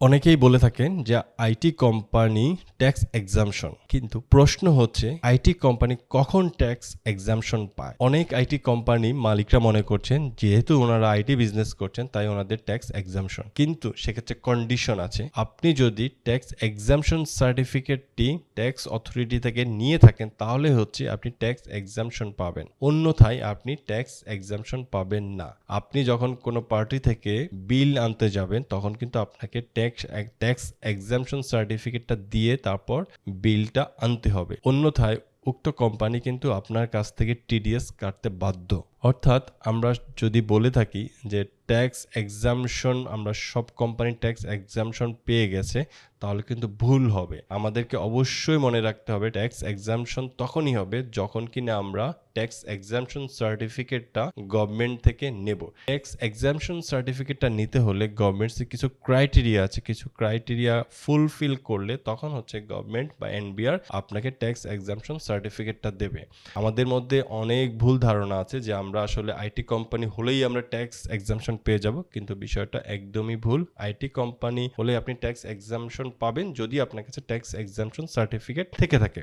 অনেকেই বলে থাকেন যে আইটি কোম্পানি ট্যাক্স এক্সামশন। কিন্তু প্রশ্ন হচ্ছে, আইটি কোম্পানি কখন ট্যাক্স এক্সামশন পায়? অনেক আইটি কোম্পানি মালিকরা মনে করছেন, যেহেতু ওনারা আইটি বিজনেস করছেন, তাই ওনাদের ট্যাক্স এক্সামশন। কিন্তু সেক্ষেত্রে কন্ডিশন আছে। আপনি যদি ট্যাক্স এক্সামশন সার্টিফিকেটটি ট্যাক্স অথরিটি থেকে নিয়ে থাকেন, তাহলে হচ্ছে আপনি ট্যাক্স এক্সামশন পাবেন। অন্যথায় আপনি ট্যাক্স এক্সামশন পাবেন না। আপনি যখন কোনো পার্টি থেকে বিল আনতে যাবেন, তখন কিন্তু আপনাকে ট্যাক্স ট্যাক্স এক্সামশন সার্টিফিকেটটা দিয়ে তারপর বিলটা আনতে হবে। অন্যথায় উক্ত কোম্পানি কিন্তু আপনার কাছ থেকে টিডিএস কাটতে বাধ্য। অর্থাৎ আমরা যদি বলে থাকি যে ট্যাক্স এক্সামশন আমরা সব কোম্পানি ট্যাক্স এক্সামশন পেয়ে গেছে, তাহলে কিন্তু ভুল হবে। আমাদেরকে অবশ্যই মনে রাখতে হবে ট্যাক্স এক্সামশন তখনই হবে যখন কিনা আমরা ট্যাক্স এক্সামশন সার্টিফিকেটটা গভর্নমেন্ট থেকে নেব। ট্যাক্স এক্সামশন সার্টিফিকেটটা নিতে হলে গভর্নমেন্টসের কিছু ক্রাইটেরিয়া আছে। কিছু ক্রাইটেরিয়া ফুলফিল করলে তখন হচ্ছে গভর্নমেন্ট বা এনবিআর আপনাকে ট্যাক্স এক্সামশন সার্টিফিকেটটা দেবে। আমাদের মধ্যে অনেক ভুল ধারণা আছে যে আমরা আসলে আইটি কোম্পানি হলেই আমরা ট্যাক্স এক্সামশন পেয়ে যাব, কিন্তু বিষয়টা একদমই ভুল। আইটি কোম্পানি হলে আপনি ট্যাক্স এক্সামশন পাবেন যদি আপনার কাছে ট্যাক্স এক্সামশন সার্টিফিকেট থেকে থাকে।